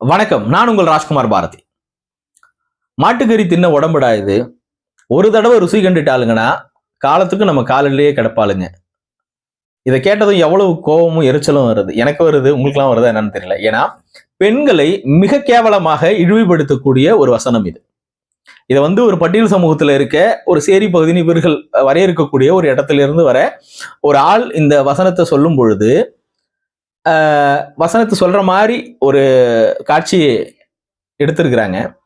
வணக்கம். நான் உங்கள் ராஜ்குமார் பாரதி. மாட்டுக்கறி தின்ன உடம்புடா இது ஒரு தடவை ருசி கண்டுட்டாளுங்கன்னா காலத்துக்கு நம்ம காலிலேயே கிடப்பாளுங்க. இதை கேட்டதும் எவ்வளவு கோபமும் எரிச்சலும் வருது. எனக்கு வருது உங்களுக்குலாம் வருதா என்னன்னு தெரியல. ஏன்னா பெண்களை மிக கேவலமாக இழிவுபடுத்தக்கூடிய ஒரு வசனம் இது. இதை வந்து ஒரு பட்டியல் சமூகத்தில் இருக்க ஒரு சேரி பகுதி இவர்கள் வரையறுக்கக்கூடிய ஒரு இடத்துல இருந்து வர ஒரு ஆள் இந்த வசனத்தை சொல்லும் பொழுது வசனத்தை சொல்ற மாதிரி ஒரு காட்சி எடுத்திருக்கிறாங்க.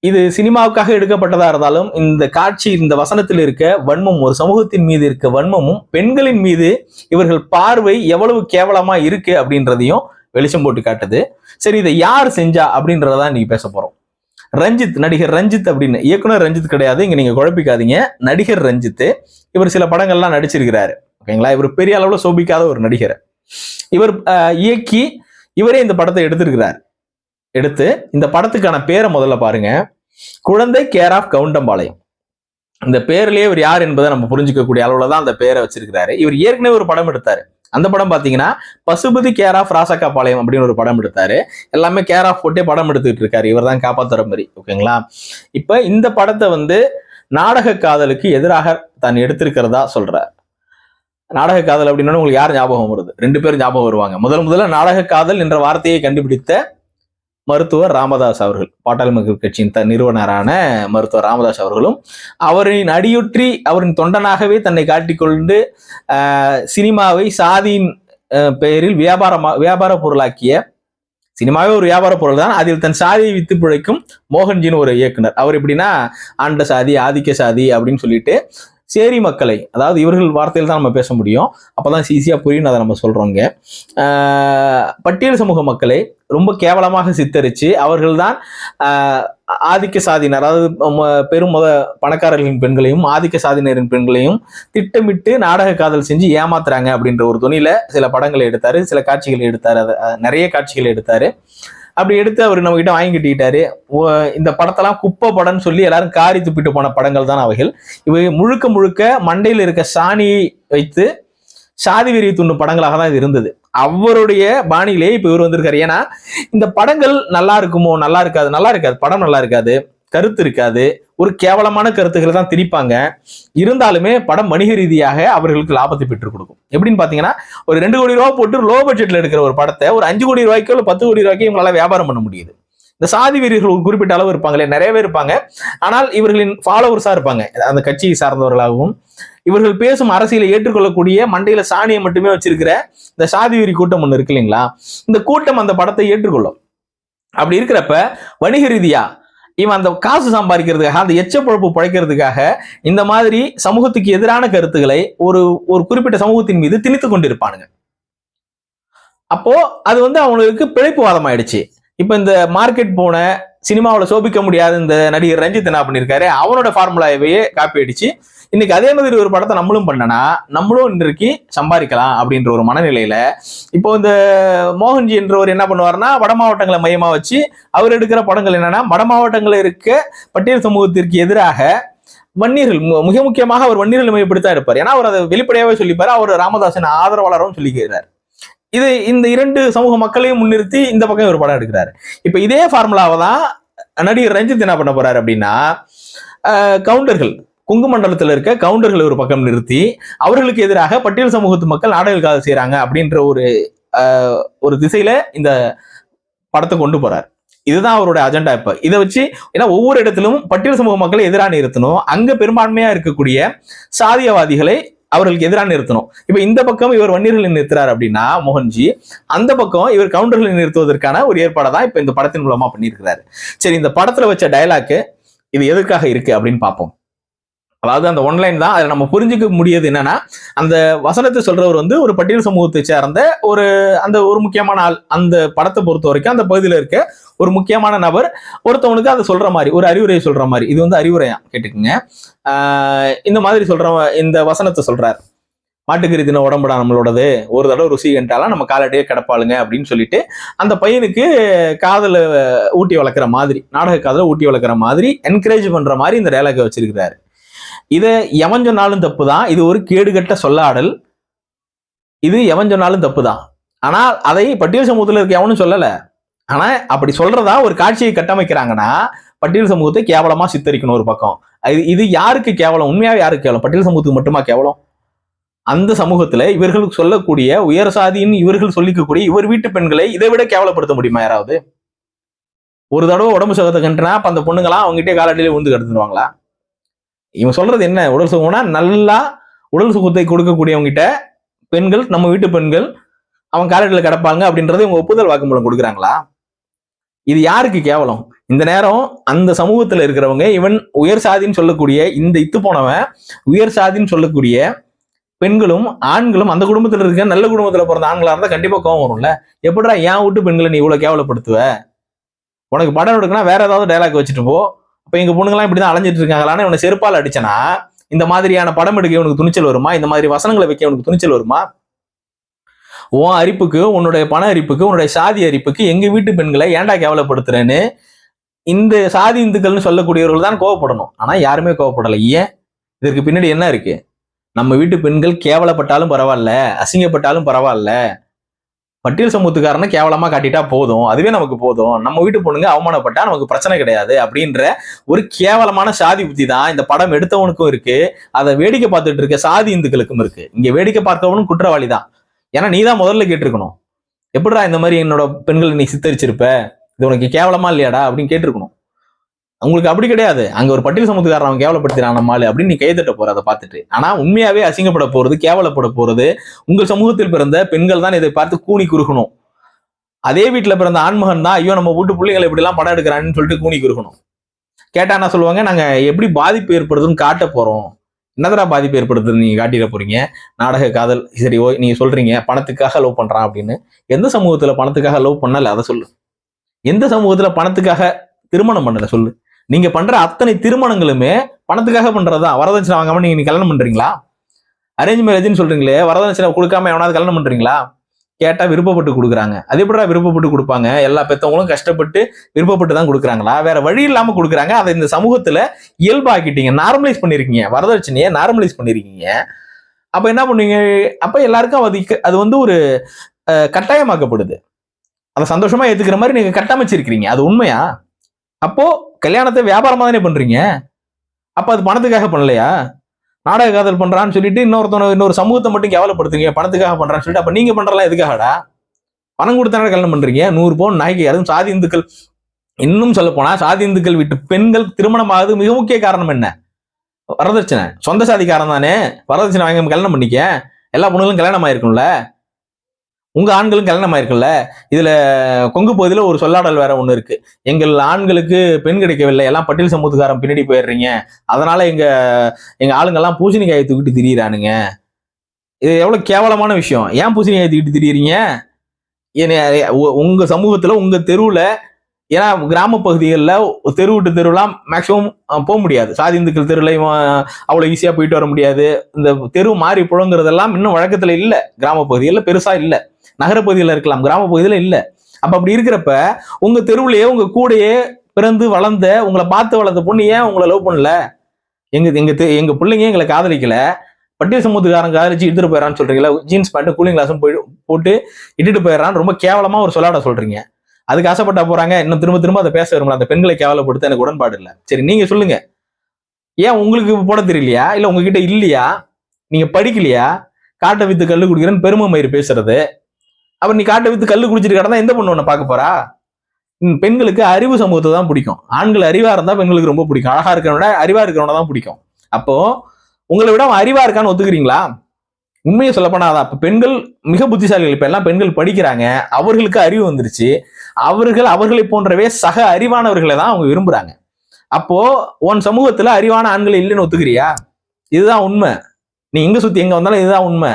இது சினிமாவுக்காக எடுக்கப்பட்டதா இருந்தாலும் இந்த காட்சி இந்த வசனத்தில் இருக்க வன்மம் ஒரு சமூகத்தின் மீது இருக்க வன்மமும் பெண்களின் மீது இவர்கள் பார்வை எவ்வளவு கேவலமா இருக்கு அப்படின்றதையும் வெளிச்சம் போட்டு காட்டுது. சரி இதை யார் செஞ்சா அப்படின்றத இன்னைக்கு பேச போறோம். ரஞ்சித் நடிகர் ரஞ்சித் அப்படின்னு இயக்குனர் ரஞ்சித் கிடையாது. இங்க நீங்க குழப்பிக்காதீங்க. நடிகர் ரஞ்சித் இவர் சில படங்கள்லாம் நடிச்சிருக்கிறாரு. ஓகேங்களா? இவர் பெரிய அளவுல சோபிக்காத ஒரு நடிகர். இவர் இயக்கி இவரே இந்த படத்தை எடுத்திருக்கிறார். எடுத்து இந்த படத்துக்கான பேரை முதல்ல பாருங்க. குழந்தை கேர் ஆஃப் கவுண்டம்பாளையம். இந்த பேர்லயே இவர் யார் என்பதை நம்ம புரிஞ்சுக்கக்கூடிய அளவுல தான் அந்த பேரை வச்சிருக்கிறாரு. இவர் ஏற்கனவே ஒரு படம் எடுத்தாரு. அந்த படம் பாத்தீங்கன்னா Pasupathi care of Rasakkapalayam அப்படின்னு ஒரு படம் எடுத்தாரு. எல்லாமே கேர் ஆஃப் போட்டே படம் எடுத்துக்கிட்டு இருக்காரு. இவர் தான் காப்பாத்துற மாதிரி ஓகேங்களா? இப்ப இந்த படத்தை வந்து நாடக காதலுக்கு எதிராக தான் எடுத்திருக்கிறதா சொல்றார். நாடக காதல் அப்படின்னா உங்களுக்கு யார் ஞாபகம் வருது? ரெண்டு பேரும் ஞாபகம் வருவாங்க. முதல் முதல்ல நாடக காதல் என்ற வார்த்தையை கண்டுபிடித்த மருத்துவர் ராமதாஸ் அவர்கள் பாட்டாளி மக்கள் கட்சியின் த நிறுவனரான மருத்துவர் ராமதாஸ் அவர்களும் அவரின் அடியுற்றி அவரின் தொண்டனாகவே தன்னை காட்டிக்கொண்டு ஆஹ், சினிமாவை சாதியின் பெயரில் வியாபாரமா வியாபார பொருளாக்கிய சினிமாவே ஒரு வியாபார பொருள் தான் அதில் தன் சாதியை வித்து பிழைக்கும் மோகன்ஜின்னு ஒரு இயக்குனர். அவர் எப்படின்னா ஆண்ட சாதி ஆதிக்க சாதி அப்படின்னு சொல்லிட்டு சேரி மக்களை அதாவது இவர்கள் வார்த்தையில் தான் நம்ம பேச முடியும். அப்பதான் ஈஸியாக புரியும் அதை நம்ம சொல்கிறோங்க பட்டியல் சமூக மக்களை ரொம்ப கேவலமாக சித்தரித்து அவர்கள்தான் ஆதிக்க சாதியினர் அதாவது ம- பெரும் முத பணக்காரர்களின் பெண்களையும் ஆதிக்க சாதியினரின் பெண்களையும் திட்டமிட்டு நாடக காதல் செஞ்சு ஏமாத்துறாங்க அப்படின்ற ஒரு துணியில சில படங்களை எடுத்தாரு சில காட்சிகளை எடுத்தார் அதை நிறைய காட்சிகளை எடுத்தாரு. அப்படி எடுத்து அவர் நம்ம கிட்ட வாங்கி கட்டிக்கிட்டாரு. ஓ- இந்த படத்தெல்லாம் குப்பை படம்னு சொல்லி எல்லாரும் காரி துப்பிட்டு போன படங்கள் தான் அவைகள். இவை முழுக்க முழுக்க மண்டையில் இருக்க சாணியை வைத்து சாதி வெறி துண்ணும் படங்களாக தான் இது இருந்தது. அவருடைய பாணியிலே இப்போ இவர் வந்திருக்காரு. ஏன்னா இந்த படங்கள் நல்லா இருக்குமோ நல்லா இருக்காது நல்லா இருக்காது படம் நல்லா இருக்காது கருத்து இருக்காது. ஒரு கேவலமான கருத்துக்களை தான் திணிப்பாங்க. இருந்தாலுமே படம் வணிக ரீதியாக அவர்களுக்கு லாபத்தை பெற்றுக் கொடுக்கும். எப்படின்னு பாத்தீங்கன்னா ஒரு ரெண்டு கோடி ரூபா போட்டு லோ பட்ஜெட்ல எடுக்கிற ஒரு படத்தை ஒரு அஞ்சு கோடி ரூபாய்க்கோ இல்ல பத்து கோடி ரூபாய்க்கோ இவங்களால வியாபாரம் பண்ண முடியுது. இந்த சாதி வீரர்கள் ஒரு குறிப்பிட்ட அளவு இருப்பாங்களே நிறைய பேர் இருப்பாங்க. ஆனால் இவர்களின் ஃபாலோவர்ஸா இருப்பாங்க. அந்த கட்சியை சார்ந்தவர்களாகவும் இவர்கள் பேசும் அரசியலை ஏற்றுக்கொள்ளக்கூடிய மண்டையில சாணியை மட்டுமே வச்சிருக்கிற இந்த சாதி வெறி கூட்டம் ஒன்று இருக்கு இல்லைங்களா? இந்த கூட்டம் அந்த படத்தை ஏற்றுக்கொள்ளும். அப்படி இருக்கிறப்ப வணிக ரீதியா இவன் அந்த காசு சம்பாதிக்கிறதுக்காக அந்த எச்ச பொழப்பு பழைக்கிறதுக்காக இந்த மாதிரி சமூகத்துக்கு எதிரான கருத்துக்களை ஒரு ஒரு குறிப்பிட்ட சமூகத்தின் மீது திணித்து கொண்டிருப்பானுங்க. அப்போ அது வந்து அவங்களுக்கு பிழைப்புவாதம் ஆயிடுச்சு இப்ப இந்த மார்க்கெட் போன சினிமாவில் சோபிக்க முடியாத இந்த நடிகர் ரஞ்சித் என்ன பண்ணியிருக்காரு அவனோட ஃபார்முலாவையே காப்பி அடிச்சு இன்னைக்கு அதே மாதிரி ஒரு படத்தை நம்மளும் பண்ணனா நம்மளும் இன்றைக்கு சம்பாதிக்கலாம் அப்படின்ற ஒரு மனநிலையில இப்போ இந்த மோகன்ஜி என்றவர் என்ன பண்ணுவாருன்னா வட மாவட்டங்களை மையமா வச்சு அவர் எடுக்கிற படங்கள் என்னன்னா வட மாவட்டங்களில் இருக்க பட்டியல் சமூகத்திற்கு எதிராக வன்னியர்கள் மு- மிக முக்கியமாக அவர் வன்னியர்கள் மையப்படுத்தா இருப்பார். ஏன்னா அவர் அதை வெளிப்படையாவே சொல்லிப்பாரு. அவர் ராமதாசன் ஆதரவாளரும் சொல்லிக்கிறார். இது இந்த இரண்டு சமூக மக்களையும் முன்னிறுத்தி இந்த பக்கம் ஒரு படம் எடுக்கிறாரு. இப்ப இதே ஃபார்முலாவை தான் நடிகர் ரஞ்சித் என்ன பண்ண போறாரு அப்படின்னா கவுண்டர்கள் குங்கு மண்டலத்தில் இருக்க கவுண்டர்களை ஒரு பக்கம் நிறுத்தி அவர்களுக்கு எதிராக பட்டியல் சமூகத்து மக்கள் நாடக காதல் அப்படின்ற ஒரு ஒரு திசையில இந்த படத்தை கொண்டு போறார். இதுதான் அவரோட அஜெண்டா இப்ப. இதை வச்சு ஏன்னா ஒவ்வொரு இடத்திலும் பட்டியல் சமூக மக்களை எதிராக நிறுத்தணும். அங்க பெரும்பான்மையா இருக்கக்கூடிய சாதியவாதிகளை அவர்களுக்கு எதிராக நிறுத்தணும். இப்ப இந்த பக்கம் இவர் வன்னியர்களை நிறுத்துறாரு அப்படின்னா மோகன்ஜி அந்த பக்கம் இவர் கவுண்டர்களை நிறுத்துவதற்கான ஒரு ஏற்பாடை தான் இப்ப இந்த படத்தின் மூலமா பண்ணியிருக்கிறாரு. சரி இந்த படத்துல வச்ச டயலாக்கு இது எதற்காக இருக்கு அப்படின்னு பார்ப்போம். அதாவது அந்த ஒன்லைன் தான் அதில் நம்ம புரிஞ்சுக்க முடியது என்னன்னா அந்த வசனத்தை சொல்றவர் வந்து ஒரு பட்டியல் சமூகத்தை சேர்ந்த ஒரு அந்த ஒரு முக்கியமான ஆள் அந்த படத்தை பொறுத்த வரைக்கும் அந்த பகுதியில் இருக்க ஒரு முக்கியமான நபர் ஒருத்தவனுக்கு அதை சொல்ற மாதிரி ஒரு அறிவுரையை சொல்ற மாதிரி. இது வந்து அறிவுரையா? கேட்டுக்குங்க. இந்த மாதிரி சொல்ற இந்த வசனத்தை சொல்றார். மாட்டுக்கறி தின உடம்புடா நம்மளோடது? ஒரு தடவை ருசி கண்டாலாம் நம்ம காலடியே கிடப்பாளுங்க அப்படின்னு சொல்லிட்டு அந்த பையனுக்கு காதலை ஊட்டி வளர்க்குற மாதிரி நாடக காதலை ஊட்டி வளர்க்குற மாதிரி என்கரேஜ் பண்ற மாதிரி இந்த டயலாக்கை வச்சிருக்கிறாரு. இதை எவன் சொன்னாலும் தப்பு தான் இது ஒரு கேடுகட்ட சொல்லாடல். இது எவன் சொன்னாலும் தப்பு தான் ஆனால் அதை பட்டியல் சமூகத்தில் இருக்க எவனும் சொல்லலை. ஆனால் அப்படி சொல்றதா ஒரு காட்சியை கட்டமைக்கிறாங்கன்னா பட்டியல் சமூகத்தை கேவலமாக சித்தரிக்கணும் ஒரு பக்கம். இது இது யாருக்கு கேவலம்? உண்மையாக யாருக்கு கேவலம்? பட்டியல் சமூகத்துக்கு மட்டுமா கேவலம்? அந்த சமூகத்தில் இவர்களுக்கு சொல்லக்கூடிய உயர் சாதின்னு இவர்கள் சொல்லிக்கக்கூடிய இவர் வீட்டு பெண்களை இதை விட கேவலப்படுத்த முடியுமா யாராவது? ஒரு தடவை உடம்பு சுகத்தை கண்டுனா அப்ப அந்த பொண்ணுங்களாம் அவங்ககிட்டே காலடியிலே உந்து கிடந்துருவாங்களா? இவன் சொல்றது என்ன? உடல் சுகம்னா நல்லா உடல் சுகத்தை கொடுக்கக்கூடியவங்கிட்ட பெண்கள் நம்ம வீட்டு பெண்கள் அவன் காலடியில் கிடப்பாங்க அப்படின்றத இவங்க ஒப்புதல் வாக்குமூலம் கொடுக்குறாங்களா? இது யாருக்கு கேவலம்? இந்த நேரம் அந்த சமூகத்துல இருக்கிறவங்க இவன் உயர் சாதின்னு சொல்லக்கூடிய இந்த இத்து போனவன் உயர் சாதின்னு சொல்லக்கூடிய பெண்களும் ஆண்களும் அந்த குடும்பத்தில் இருக்க நல்ல குடும்பத்தில் பிறந்த ஆண்களாக இருந்தால் கண்டிப்பாக கோவம் வரும்ல. எப்படிடா ஏன் வீட்டு பெண்களை நீ இவ்வளோ கேவலப்படுத்துவ? உனக்கு படம் எடுக்கனா வேற ஏதாவது டைலாக் வச்சுட்டு போ. இப்போ எங்கள் பொண்ணுங்களாம் இப்படிதான் அலைஞ்சிட்டு இருக்காங்களான்னு இவனை செருப்பால் அடிச்சனா இந்த மாதிரியான படம் எடுக்க இவனுக்கு துணிச்சல் வருமா? இந்த மாதிரி வசனங்களை வைக்க இவனுக்கு துணிச்சல் வருமா? உன் அரிப்புக்கு உன்னுடைய பண அரிப்புக்கு உன்னுடைய சாதி அரிப்புக்கு எங்க வீட்டு பெண்களை ஏன்டா கேவலப்படுத்துறேன்னு இந்த சாதி இந்துக்கள்னு சொல்லக்கூடியவர்கள் தான் கோவப்படணும். ஆனா யாருமே கோவப்படலை. ஏன்? இதற்கு பின்னாடி என்ன இருக்கு? நம்ம வீட்டு பெண்கள் கேவலப்பட்டாலும் பரவாயில்ல அசிங்கப்பட்டாலும் பரவாயில்ல பட்டியல் சமூகத்துக்காரனை கேவலமா காட்டிட்டா போதும் அதுவே நமக்கு போதும். நம்ம வீட்டு பொண்ணுங்க அவமானப்பட்டா நமக்கு பிரச்சனை கிடையாது அப்படின்ற ஒரு கேவலமான சாதி புத்தி தான் இந்த படம் எடுத்தவனுக்கும் இருக்கு. அதை வேடிக்கை பார்த்துட்டு இருக்க சாதி இந்துக்களுக்கும் இருக்கு. இங்க வேடிக்கை பார்த்தவனும் குற்றவாளி தான். ஏன்னா நீ தான் முதல்ல கேட்டிருக்கணும். எப்படிடா இந்த மாதிரி என்னோட பெண்கள் நீ சித்தரிச்சிருப்ப? இது உனக்கு கேவலமா இல்லையாடா அப்படின்னு கேட்டிருக்கணும். உங்களுக்கு அப்படி கிடையாது. அங்க ஒரு பட்டியல் சமத்துக்காரன் அவன் கேவலப்படுத்துறான் நம்ம அப்படின்னு நீ கைதட்ட போற அதை பார்த்துட்டு. ஆனா உண்மையாவே அசிங்கப்பட போறது கேவலப்பட போறது உங்கள் சமூகத்தில் பிறந்த பெண்கள் தான் இதை பார்த்து கூனி குறுகணும். அதே வீட்டுல பிறந்த ஆண்மகன் தான் ஐயோ நம்ம வீட்டு பிள்ளைங்களை இப்படி எல்லாம் படம் எடுக்கிறான்னு சொல்லிட்டு கூனி குறுகணும். கேட்டா என்ன சொல்லுவாங்க? நாங்க எப்படி பாதிப்பு ஏற்படுதுன்னு காட்ட போறோம். என்னதடா பாதிப்பு ஏற்படுத்துன்னு நீங்க காட்டிட போறீங்க? நாடக காதல் சரி ஓ நீங்க சொல்றீங்க பணத்துக்காக லவ் பண்றான் அப்படின்னு. எந்த சமூகத்துல பணத்துக்காக லவ் பண்ணல? அதை சொல்லு. எந்த சமூகத்துல பணத்துக்காக திருமணம் பண்ணல? சொல்லு. நீங்க பண்ற அத்தனை திருமணங்களுமே பணத்துக்காக பண்றதா? வரதட்சணை வாங்காம நீங்க கல்யாணம் பண்றீங்களா? அரேஞ்ச் மேரேஜ்னு சொல்றீங்களே வரதட்சணை கொடுக்காம எவனாவது கல்யாணம் பண்றீங்களா? கேட்டா விருப்பப்பட்டு கொடுக்குறாங்க. அது எப்படா விருப்பப்பட்டு கொடுப்பாங்க? எல்லா பெத்தவங்களும் கஷ்டப்பட்டு விருப்பப்பட்டு தான் கொடுக்குறாங்களா? வேற வழி இல்லாம கொடுக்குறாங்க. அதை இந்த சமூகத்துல இயல்பாக்கிட்டீங்க. நார்மலைஸ் பண்ணிருக்கீங்க. வரதட்சணையை நார்மலைஸ் பண்ணிருக்கீங்க. அப்ப என்ன பண்ணுவீங்க? அப்ப எல்லாருக்கும் அது அது வந்து ஒரு கட்டாயமாக்கப்படுது. அதை சந்தோஷமா ஏத்துக்கிற மாதிரி நீங்க கட்டமைச்சிருக்கிறீங்க. அது உண்மையா? அப்போ கல்யாணத்தை வியாபாரமாக தானே பண்ணுறீங்க அப்போ அது பணத்துக்காக பண்ணலையா? நாடக காதல் பண்ணுறான்னு சொல்லிட்டு இன்னொருத்தவன இன்னொரு சமூகத்தை மட்டும் கேவலப்படுத்துறீங்க பணத்துக்காக பண்ணுறான்னு சொல்லிட்டு அப்போ நீங்கள் பண்ணுறலாம் எதுக்காகடா? பணம் கொடுத்தானே கல்யாணம் பண்ணுறீங்க நூறு பவுன் நாய்க்கு அதுவும் சாதி இந்துக்கள். இன்னும் சொல்ல போனா சாதி இந்துக்கள் விட்டு பெண்கள் திருமணம் ஆகுது மிக முக்கிய காரணம் என்ன? வரதட்சணை. சொந்த சாதிக்காரன் தானே? வரதட்சணை வாங்கி கல்யாணம் பண்ணிக்க. எல்லா பொண்ணுகளும் கல்யாணம் ஆயிருக்கும்ல உங்க ஆண்களும் கல்யாணம் ஆயிருக்குல்ல இதுல கொங்கு பகுதியில் ஒரு சொல்லாடல் வேற ஒன்று இருக்கு. எங்கள் ஆண்களுக்கு பெண் கிடைக்கவில்லை. எல்லாம் பட்டியல் சமூகத்துக்காரன் பின்னாடி போயிடுறீங்க. அதனால எங்க எங்க ஆளுங்கெல்லாம் பூசணிக்காயை தூக்கிட்டு திரியிறானுங்க. இது எவ்வளவு கேவலமான விஷயம். ஏன் பூசணிக்காயை தூக்கிட்டு திரியிறீங்க? ஏன்னா, உ- உங்க சமூகத்துல உங்க தெருவுல ஏன்னா கிராம பகுதிகளில் தெரு விட்டு தெருவெலாம் மேக்சிமம் போக முடியாது. சாதி இந்துக்கள் தெருவில் அவ்வளோ ஈஸியாக போயிட்டு வர முடியாது. இந்த தெரு மாறி புழங்குறதெல்லாம் இன்னும் வழக்கத்தில் இல்லை. கிராம பகுதிகளில் பெருசாக இல்லை. நகரப்பகுதியில் இருக்கலாம். கிராம பகுதியில் இல்லை. அப்போ அப்படி இருக்கிறப்ப உங்கள் தெருவுலயே உங்கள் கூடையே பிறந்து வளர்ந்த உங்களை பார்த்து வளர்ந்த பொண்ணு ஏன் உங்களை லவ் பண்ணல? எங்க எங்க தெ- எங்க பிள்ளைங்க எங்களை காதலிக்கல. பட்டியல் சமூகத்துக்காரன் காதலிச்சு இட்டுட்டு போயிடறான்னு சொல்றீங்களா ஜீன்ஸ் பேண்ட்டு கூலிங் கிளாஸும் போய் போட்டு இட்டுட்டு போயிடறான்னு ரொம்ப கேவலமா ஒரு சொல்லாட சொல்றீங்க. அதுக்கு ஆசைப்பட்டா போறாங்க. இன்னும் திரும்ப திரும்ப அதை பேச விரும்பல. அந்த பெண்களை கேவலப்படுத்த எனக்கு உடன்பாடு இல்லை. சரி நீங்க சொல்லுங்க. ஏன் உங்களுக்கு போட தெரியலையா? இல்ல உங்ககிட்ட இல்லையா? நீங்க படிக்கலையா? காட்டை வித்து கல்லு குடிக்கிறேன்னு பெருமை மயிறு பேசுறது. அப்புறம் நீ காட்டை வித்து கல்லு குடிச்சிட்டு கடந்தா எந்த பொண்ணு உன்னை பார்க்க போறா? பெண்களுக்கு அறிவு சமூகத்தை தான் பிடிக்கும். ஆண்கள் அறிவா இருந்தா பெண்களுக்கு ரொம்ப பிடிக்கும். அழகா இருக்கிறவன அறிவா இருக்கிறவன தான் பிடிக்கும். அப்போ உங்களை விட அவன் அறிவா இருக்கான்னு ஒத்துக்கிறீங்களா? உண்மையை சொல்லப்போனா அதான். அப்ப பெண்கள் மிக புத்திசாலிகள். இப்ப எல்லாம் பெண்கள் படிக்கிறாங்க. அவர்களுக்கு அறிவு வந்துருச்சு. அவர்கள் அவர்களை போன்றவே சக அறிவானவர்களை தான் அவங்க விரும்புறாங்க. அப்போ உன் சமூகத்துல அறிவான ஆண்கள் இல்லைன்னு ஒத்துக்கிறியா? இதுதான் உண்மை. நீ எங்க சுத்தி எங்க வந்தாலும் இதுதான் உண்மை.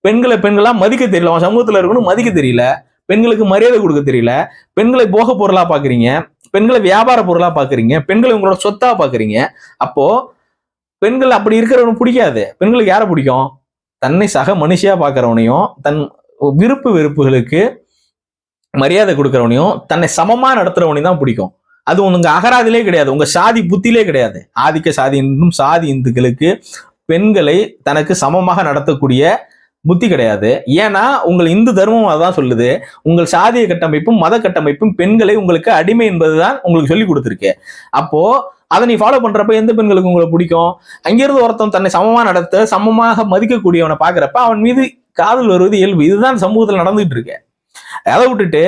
பெண்களை பெண்களா மதிக்க தெரியல. உன் சமூகத்துல இருக்கணும் மதிக்க தெரியல. பெண்களுக்கு மரியாதை கொடுக்க தெரியல. பெண்களை போக பொருளா பாக்குறீங்க. பெண்களை வியாபார பொருளா பாக்குறீங்க. பெண்களை உங்களோட சொத்தா பாக்குறீங்க. அப்போ பெண்கள் அப்படி இருக்கிறவனுக்கு பிடிக்காது. பெண்களுக்கு யாரை பிடிக்கும்? தன்னை சக மனுஷியா பாக்குறவனையும் தன் விருப்பு வெறுப்புகளுக்கு மரியாதை கொடுக்குறவனையும் தன்னை சமமா நடத்துறவனையும் தான் பிடிக்கும். அது உங்க அகராதிலே கிடையாது. உங்க சாதி புத்திலே கிடையாது. ஆதிக்க சாதி இன்னும் சாதி இந்துக்களுக்கு பெண்களை தனக்கு சமமாக நடத்தக்கூடிய புத்தி கிடையாது. ஏன்னா உங்கள் இந்து தர்மம் அதான் சொல்லுது. உங்கள் சாதிய கட்டமைப்பும் மத கட்டமைப்பும் பெண்களை உங்களுக்கு அடிமை என்பதுதான் உங்களுக்கு சொல்லி கொடுத்துருக்கு. அப்போ அதை நீ ஃபாலோ பண்றப்ப எந்த பெண்களுக்கு உங்களை பிடிக்கும்? அங்கிருந்து ஒருத்தன் தன்னை சமமா நடத்த சமமாக மதிக்கக்கூடியவனை பாக்குறப்ப அவன் மீது காதல் வருவது இயல்பு. இதுதான் சமூகத்தில் நடந்துட்டு இருக்கு. அதை விட்டுட்டு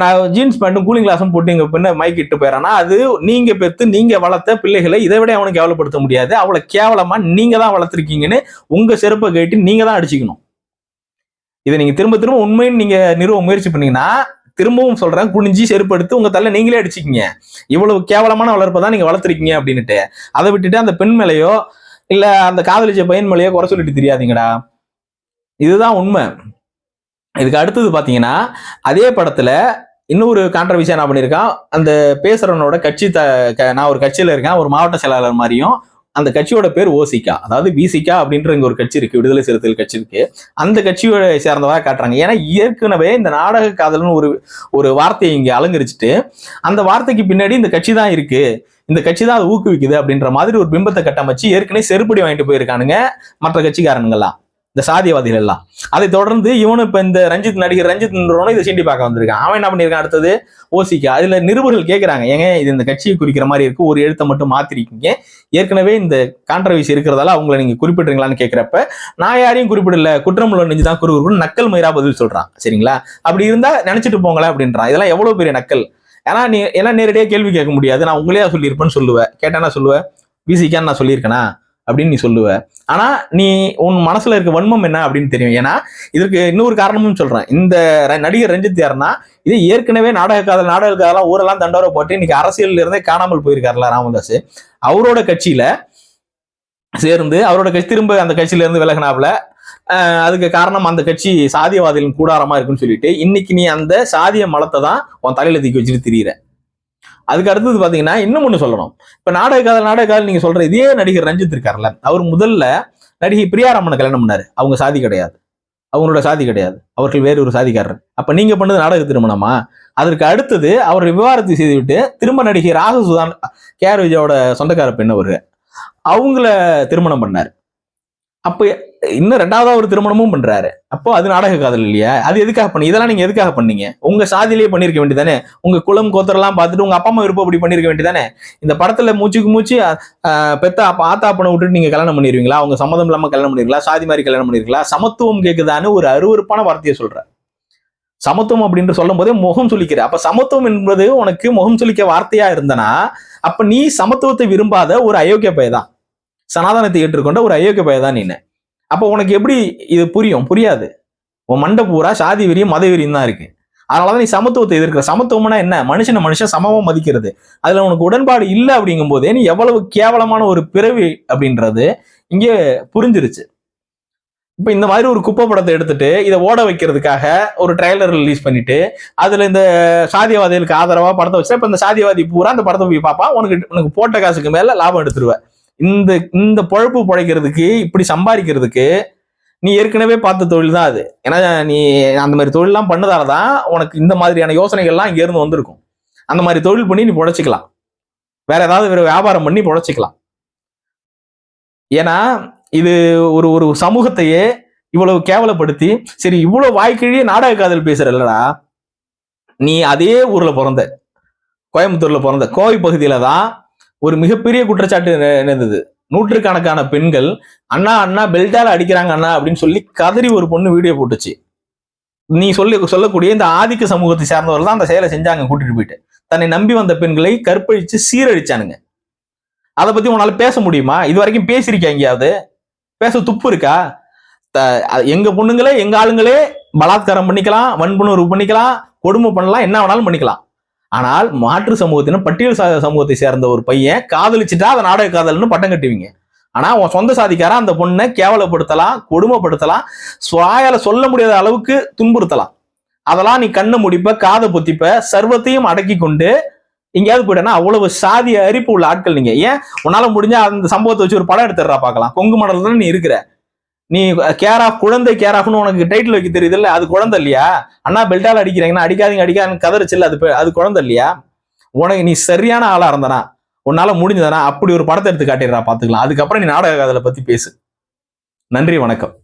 நான் ஜீன்ஸ் பேண்ட்டும் கூலிங் கிளாஸும் போட்டு எங்க பின்ன மைக் இட்டு போயிடறேன்னா அது நீங்க பெற்று நீங்க வளர்த்த பிள்ளைகளை இதை விட அவனுக்கு கேவலப்படுத்த முடியாது. அவளை கேவலமா நீங்கள் தான் வளர்த்துருக்கீங்கன்னு உங்க செருப்பை கேட்டு நீங்கள் தான் அடிச்சுக்கணும். இதை நீங்கள் திரும்ப திரும்ப உண்மைன்னு நீங்க நிறுவ முயற்சி பண்ணீங்கன்னா திரும்பவும் சொல்கிறேன் குனிஞ்சி செருப்பு எடுத்து உங்க தலை நீங்களே அடிச்சுக்கிங்க. இவ்வளவு கேவலமான வளர்ப்பை தான் நீங்கள் வளர்த்துருக்கீங்க அப்படின்னுட்டு அதை விட்டுட்டு அந்த பெண் மேலேயோ இல்லை அந்த காதலிச்ச பையன் மேலேயோ குறை சொல்லிட்டு தெரியாதீங்கடா. இதுதான் உண்மை. இதுக்கு அடுத்தது பார்த்தீங்கன்னா அதே படத்துல இன்னொரு கான்ட்ரவர்சியா நான் பண்ணியிருக்கான் அந்த பேசுறவனோட கட்சி த க- நான் ஒரு கட்சியில இருக்கேன் ஒரு மாவட்ட செயலாளர் மாதிரியும் அந்த கட்சியோட பேர் ஓசிகா. அதாவது விசிகா அப்படின்ற இங்க ஒரு கட்சி இருக்கு விடுதலை சிறுத்தைகள் கட்சி இருக்கு. அந்த கட்சியோட சேர்ந்தவா காட்டுறாங்க. ஏன்னா ஏற்கனவே இந்த நாடக காதல்னு ஒரு ஒரு வார்த்தையை இங்க அலங்கரிச்சுட்டு அந்த வார்த்தைக்கு பின்னாடி இந்த கட்சி தான் இருக்கு. இந்த கட்சி தான் அதை ஊக்குவிக்குது அப்படின்ற மாதிரி ஒரு பிம்பத்தை கட்டமைச்சு ஏற்கனவே செருப்படி வாங்கிட்டு போயிருக்கானுங்க மற்ற கட்சிக்காரனுங்கெல்லாம். இந்த சாதியவாதிகள் எல்லாம். அதை தொடர்ந்து இவனு இப்ப இந்த ரஞ்சித் நடிகர் ரஞ்சித் இதை சீண்டி பார்க்க வந்திருக்கான். அவன் என்ன பண்ணியிருக்கான்? அடுத்தது ஓசிக்கா. அதுல நிருபர்கள் கேட்கிறாங்க ஏங்க இது இந்த கட்சியை குறிக்கிற மாதிரி இருக்கு. ஒரு எழுத்தை மட்டும் மாத்திருக்கீங்க. ஏற்கனவே இந்த கான்ட்ரவர்சி இருக்கிறதால அவங்கள நீங்க குறிப்பிடுறீங்களான்னு கேட்கிறப்ப நான் யாரையும் குறிப்பிடல. குற்றமுள்ள நெஞ்சு தான் குறுகுறுன்னு நக்கல் மயிரா பதில் சொல்றான். சரிங்களா? அப்படி இருந்தா நினைச்சிட்டு போங்களேன் அப்படின்றான். இதெல்லாம் எவ்வளவு பெரிய நக்கல்? ஏன்னா நீ எல்லாம் நேரடியாக கேள்வி கேட்க முடியாது. நான் உங்களே சொல்லியிருப்பேன்னு சொல்லுவேன். கேட்டேன்னா சொல்லுவேன். விசிக்கான்னு நான் சொல்லியிருக்கேனா? அப்படின்னு நீ சொல்லுவ. ஆனா நீ உன் மனசுல இருக்க வன்மம் என்ன அப்படின்னு தெரியும். ஏன்னா இதற்கு இன்னொரு காரணமும் சொல்றேன். இந்த ர- நடிகர் ரஞ்சித் யாருன்னா இது ஏற்கனவே நாடக காதல் நாடக காதலாம் ஊரெல்லாம் தண்டோர போட்டு இன்னைக்கு அரசியல் இருந்தே காணாமல் போயிருக்காருல ராமதாஸ் அவரோட கட்சியில சேர்ந்து அவரோட கட்சி திரும்ப அந்த கட்சியில இருந்து விலகினாப்புல அதுக்கு காரணம் அந்த கட்சி சாதியவாதிகளின் கூடாரமா இருக்குன்னு சொல்லிட்டு இன்னைக்கு நீ அந்த சாதிய மலத்தை தான் உன் தலையில தூக்கி வச்சுட்டு திரியிற. அதுக்கு அடுத்தது பார்த்தீங்கன்னா இன்னும் ஒன்று சொல்லணும். இப்போ நாடக காதல் நாடக காதல் நீங்க இதே நடிகர் ரஞ்சித் இருக்கார்ல அவர் முதல்ல நடிகை பிரியாராமனை கல்யாணம் பண்ணாரு. அவங்க சாதி கிடையாது. அவங்களோட சாதி கிடையாது. அவர்கள் வேறு ஒரு சாதிக்காரர். அப்போ நீங்கள் பண்ணது நாடக திருமணமா? அதற்கு அடுத்தது அவர் விவாகரத்து செய்துவிட்டு திரும்ப நடிகை ராகு சுதான் கேஆர் விஜயோட சொந்தக்கார பெண் அவர். அவங்கள திருமணம் பண்ணார். அப்போ இன்னும் ரெண்டாவது ஒரு திருமணமும் பண்றாரு. அப்போ அது நாடக காதல் இல்லையா? அது எதுக்காக பண்ணி இதெல்லாம் நீங்க எதுக்காக பண்ணீங்க? உங்க சாதியிலேயே பண்ணிருக்க வேண்டியதானே? உங்க குலம் கோத்தரெல்லாம் பார்த்துட்டு உங்க அப்பா அம்மா விருப்பம் அப்படி பண்ணிருக்க வேண்டியதானே? இந்த படத்துல மூச்சுக்கு மூச்சு பெத்த அப்பா ஆத்தா அப்பனை விட்டுட்டு நீங்க கல்யாணம் பண்ணிருவீங்களா? அவங்க சம்மதம் இல்லாம கல்யாணம் பண்ணிருக்கலாம் சாதி மாதிரி கல்யாணம் பண்ணிருக்கலாம் சமத்துவம் கேக்குதான்னு ஒரு அருவருப்பான வார்த்தையை சொல்ற சமத்துவம் அப்படின்னு சொல்லும் போதே முகம் சொல்லிக்கிற அப்ப சமத்துவம் என்பது உனக்கு முகம் சுழிக்க வார்த்தையா இருந்தனா அப்ப நீ சமத்துவத்தை விரும்பாத ஒரு அயோக்கிய பயதான் சனாதனத்தை ஏற்றுக்கொண்ட ஒரு அயோக்கிய பயதான் நீ அப்போ உனக்கு எப்படி இது புரியும்? புரியாது. உன் மண்டை பூரா சாதி வெறியும் மத வெறியும் தான் இருக்கு. அதனாலதான் நீ சமத்துவத்தை எதிர்க்கிற. சமத்துவம்னா என்ன? மனுஷனை மனுஷன் சமமா மதிக்கிறது. அதுல உனக்கு உடன்பாடு இல்லை அப்படிங்கும் போதே நீ எவ்வளவு கேவலமான ஒரு பிறவி அப்படின்றது இங்கே புரிஞ்சிருச்சு. இப்போ இந்த மாதிரி ஒரு குப்பை படத்தை எடுத்துட்டு இதை ஓட வைக்கிறதுக்காக ஒரு ட்ரைலர் ரிலீஸ் பண்ணிட்டு அதுல இந்த சாதியவாதிகளுக்கு ஆதரவா படத்தை வச்சா இப்ப இந்த சாதியவாதி பூரா அந்த படத்தை போய் பார்ப்பான். உனக்கு உனக்கு போட்ட காசுக்கு மேல லாபம் எடுத்துருவேன் இந்த இந்த பொழப்பு பிழைக்கிறதுக்கு இப்படி சம்பாதிக்கிறதுக்கு நீ ஏற்கனவே பார்த்த தொழில் தான் அது. ஏன்னா நீ அந்த மாதிரி தொழிலெலாம் பண்ணதால தான் உனக்கு இந்த மாதிரியான யோசனைகள்லாம் இங்கேருந்து வந்திருக்கும். அந்த மாதிரி தொழில் பண்ணி நீ பொழைச்சிக்கலாம். வேற ஏதாவது வேற வியாபாரம் பண்ணி பொழைச்சிக்கலாம். ஏன்னா இது ஒரு ஒரு சமூகத்தையே இவ்வளவு கேவலப்படுத்தி சரி இவ்வளவு வாய்க்கிழியே நாடக காதல் பேசுறல்லடா நீ அதே ஊர்ல பிறந்த கோயம்புத்தூர்ல பிறந்த கோவை பகுதியில தான் ஒரு மிகப்பெரிய குற்றச்சாட்டு நி- நூற்றுக்கணக்கான பெண்கள் அண்ணா அண்ணா பெல்டால அடிக்கிறாங்க அண்ணா அப்படின்னு சொல்லி கதறி ஒரு பொண்ணு வீடியோ போட்டுச்சு. நீ சொல்லி சொல்லக்கூடிய இந்த ஆதிக்க சமூகத்தை சார்ந்தவர்கள் தான் அந்த செயலை செஞ்சாங்க கூட்டிட்டு போயிட்டு. தன்னை நம்பி வந்த பெண்களை கற்பழிச்சு சீரழிச்சானுங்க. அதை பத்தி உன்னால பேச முடியுமா? இது வரைக்கும் பேசியிருக்கியா எங்கேயாவது? பேச துப்பு இருக்கா? த- எங்க பொண்ணுங்களே எங்க ஆளுங்களே பலாத்காரம் பண்ணிக்கலாம் வன்புணர்வு பண்ணிக்கலாம் கொடுமை பண்ணலாம் என்ன வேணாலும் பண்ணிக்கலாம். ஆனால் மாற்று சமூகத்தினர் பட்டியல் சா- சமூகத்தை சேர்ந்த ஒரு பையன் காதலிச்சுட்டா அதை நாடக காதல்னு பட்டம் கட்டுவீங்க. ஆனா உன் சொந்த சாதிக்காரன் அந்த பொண்ணை கேவலப்படுத்தலாம் கொடுமைப்படுத்தலாம் சுவாயால சொல்ல முடியாத அளவுக்கு துன்புறுத்தலாம். அதெல்லாம் நீ கண்ணை முடிப்ப காதை பொத்திப்ப சர்வத்தையும் அடக்கி கொண்டு எங்கேயாவது போயிட்டனா அவ்வளவு சாதிய அரிப்பு உள்ள ஆட்கள் நீங்க. ஏன்? உன்னால முடிஞ்சா அந்த சம்பவத்தை வச்சு ஒரு படம் எடுத்துடுறா பார்க்கலாம். கொங்கு மண்டலத்துல நீ இருக்கிற. நீ கேர் ஆஃப் குழந்தை கேர் ஆஃப்னு உனக்கு டைட்டில் வைக்க தெரியுதுல்ல? அது குழந்தை இல்லையா? அண்ணா பெல்ட்டால் அடிக்கிறாங்கன்னா அடிக்காதீங்க அடிக்காதீங்க கதறிச்சில்ல அது அது குழந்தை இல்லையா? உனக்கு நீ சரியான ஆளாக இருந்தனா உன்னால முடிஞ்சதானா அப்படி ஒரு படத்தை எடுத்து காட்டிடுறா பார்த்துக்கலாம் அதுக்கப்புறம் நீ நாடக கதை பற்றி பேசு. நன்றி வணக்கம்.